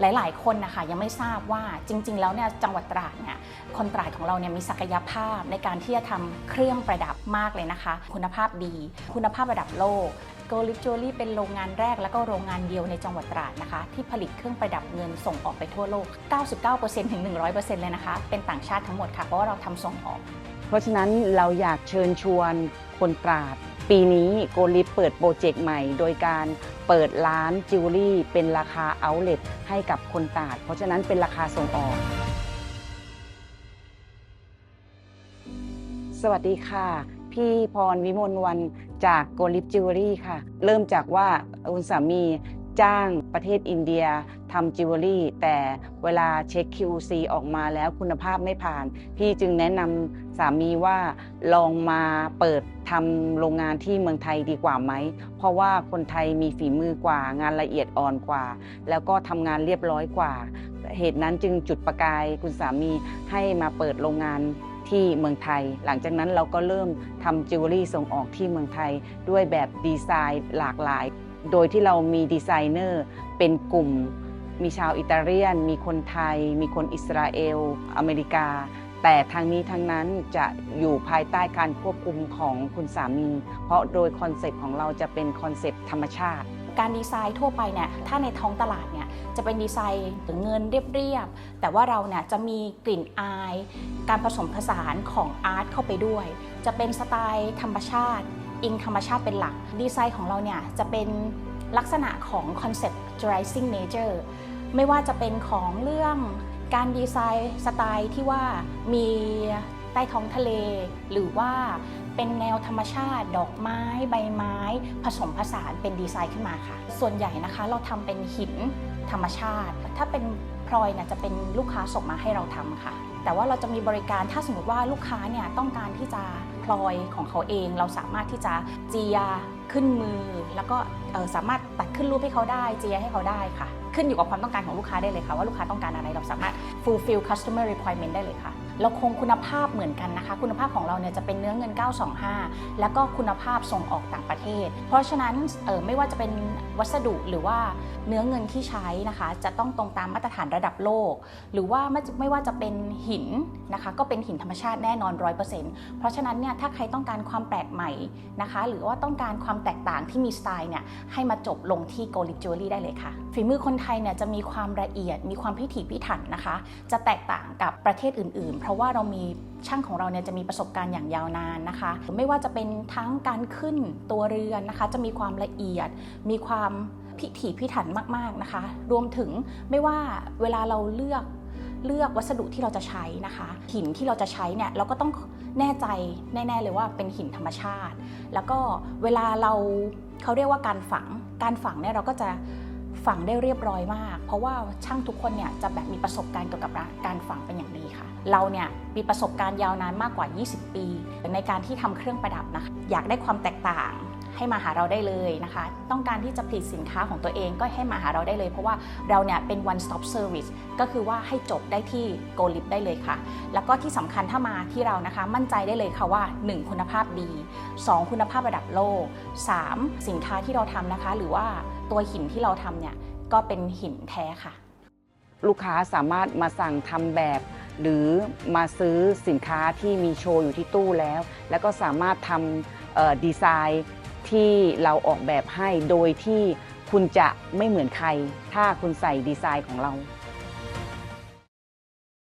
หลาย ๆ คนนะคะยังไม่ทราบว่าจริง ๆ แล้วเนี่ยจังหวัดตราดเนี่ยคนตราดของเราเนี่ยมีศักยภาพในการที่จะทำเครื่องประดับมากเลยนะคะ คุณภาพดี คุณภาพระดับโลกโกลิฟจูรี่เป็นโรงงานแรกและก็โรงงานเดียวในจังหวัดตราดนะคะ ที่ผลิตเครื่องประดับเงินส่งออกไปทั่วโลก 99%ถึง 100%เลยนะคะ เป็นต่างชาติทั้งหมดค่ะ เพราะว่าเราทำส่งออก เพราะฉะนั้นเราอยากเชิญชวนคนตราด ปีนี้โกลิฟเปิดโปรเจกต์ใหม่ โดยการเปิดร้านจิวเวลรี่เป็นราคาเอาเลทให้กับคนตาด เพราะฉะนั้นเป็นราคาส่งออก สวัสดีค่ะ พี่พรวิมลวันจากโกลิฟจิวเวลรี่ค่ะ เริ่มจากว่าคุณสามี จ้างประเทศอินเดียทำจิวเวลรี่ แต่เวลาเช็ค QC ออกมาแล้วคุณภาพไม่ผ่าน พี่จึงแนะนำสามีว่าลองมาเปิดทำโรงงานที่เมืองไทยดีกว่าไหม เพราะว่าคนไทยมีฝีมือกว่างานละเอียดอ่อนกว่า แล้วก็ทำงานเรียบร้อยกว่า เหตุนั้นจึงจุดประกายคุณสามีให้มาเปิดโรงงานที่เมืองไทย หลังจากนั้นเราก็เริ่มทำจิวเวลรี่ส่งออกที่เมืองไทย ด้วยแบบดีไซน์หลากหลาย โดยที่เรามีดีไซเนอร์เป็นกลุ่ม มีชาวอิตาเลียน มีคนไทย มีคนอิสราเอล อเมริกา แต่ทางนี้ทั้งนั้นจะอยู่ภายใต้การควบคุมของคุณสามี เพราะโดยคอนเซปต์ของเราจะเป็นคอนเซปต์ธรรมชาติการดีไซน์ทั่วไปเนี่ยถ้าในท้องตลาดเนี่ยจะเป็นดีไซน์เงินเรียบๆ แต่ว่าเราเนี่ยจะมีกลิ่นอาย การผสมผสานของอาร์ตเข้าไปด้วย จะเป็นสไตล์ธรรมชาติ อิงธรรมชาติเป็นหลัก ดีไซน์ของเราเนี่ยจะเป็นลักษณะของ conceptualizing nature ไม่ว่าจะเป็นของเรื่องการดีไซน์สไตล์ที่ว่ามีใต้ท้องทะเล หรือว่าเป็นแนวธรรมชาติ ดอกไม้ ใบไม้ ผสมผสานเป็นดีไซน์ขึ้นมาค่ะ ส่วนใหญ่นะคะเราทำเป็นหินธรรมชาติ ถ้าเป็น พลอยเนี่ยจะเป็นลูกค้าส่งมาให้เราทำค่ะ แต่ว่าเราจะมีบริการถ้าสมมติว่าลูกค้าเนี่ยต้องการที่จะพลอยของเขาเอง เราสามารถที่จะเจียขึ้นมือ แล้วก็สามารถตัดขึ้นรูปให้เขาได้ เจียให้เขาได้ค่ะ ขึ้นอยู่กับความต้องการของลูกค้าได้เลยค่ะ ว่าลูกค้าต้องการอะไรเราสามารถ fulfill customer requirement ได้เลยค่ะ เราคงคุณภาพเหมือนกันนะคะ คุณภาพของเราเนี่ยจะเป็นเนื้อเงิน 925 แล้วก็คุณภาพส่งออกต่างประเทศ เพราะฉะนั้นเออไม่ว่าจะเป็นวัสดุหรือว่าเนื้อเงินที่ใช้นะคะ จะต้องตรงตามมาตรฐานระดับโลก หรือว่าไม่ไม่ว่าจะเป็นหินนะคะ ก็เป็นหินธรรมชาติแน่นอน 100%เพราะฉะนั้นเนี่ยถ้าใครต้องการความแปลกใหม่นะคะ หรือว่าต้องการความแตกต่างที่มีสไตล์เนี่ยให้มาจบลงที่โกลิจูรี่ได้เลยค่ะ ฝีมือคนไทยเนี่ยจะมีความละเอียดมีความพิถีพิถันนะคะ จะแตกต่างกับประเทศอื่นๆเพราะว่าเรามีช่างของเราเนี่ยจะมีประสบการณ์อย่างยาวนานนะคะ ไม่ว่าจะเป็นทั้งการขึ้นตัวเรือนนะคะ จะมีความละเอียด มีความพิถีพิถันมากๆนะคะ รวมถึงไม่ว่าเวลาเราเลือกเลือกวัสดุที่เราจะใช้นะคะหินที่เราจะใช้เนี่ยเราก็ต้องแน่ใจแน่ ๆ เลยว่าเป็นหินธรรมชาติ แล้วก็เวลาเราเขาเรียกว่าการฝังการฝังเนี่ยเราก็จะ ฝังได้เรียบร้อยมาก เพราะว่าช่างทุกคนเนี่ยจะแบบมีประสบการณ์เกี่ยวกับการฝังเป็นอย่างดีค่ะ เราเนี่ยมีประสบการณ์ยาวนานมากกว่า 20 ปี ในการที่ทำเครื่องประดับนะคะอยากได้ความแตกต่าง ให้มาหาเราได้เลยนะคะ ต้องการที่จะผลิตสินค้าของตัวเองก็ให้มาหาเราได้เลย เพราะว่าเราเนี่ยเป็น one stop service ก็คือว่าให้จบได้ที่ Go Lip ได้เลยค่ะ แล้วก็ที่สำคัญถ้ามาที่เรานะคะ มั่นใจได้เลยค่ะว่า 1 คุณภาพดี 2 คุณภาพระดับโลก 3 สินค้าที่เราทำนะคะ หรือว่าตัวหินที่เราทำเนี่ยก็เป็นหินแท้ค่ะ ลูกค้าสามารถมาสั่งทำแบบ หรือมาซื้อสินค้าที่มีโชว์อยู่ที่ตู้แล้ว แล้วก็สามารถทำดีไซน์ ที่เราออกแบบให้โดยที่คุณจะไม่เหมือนใคร ถ้าคุณใส่ดีไซน์ของเรา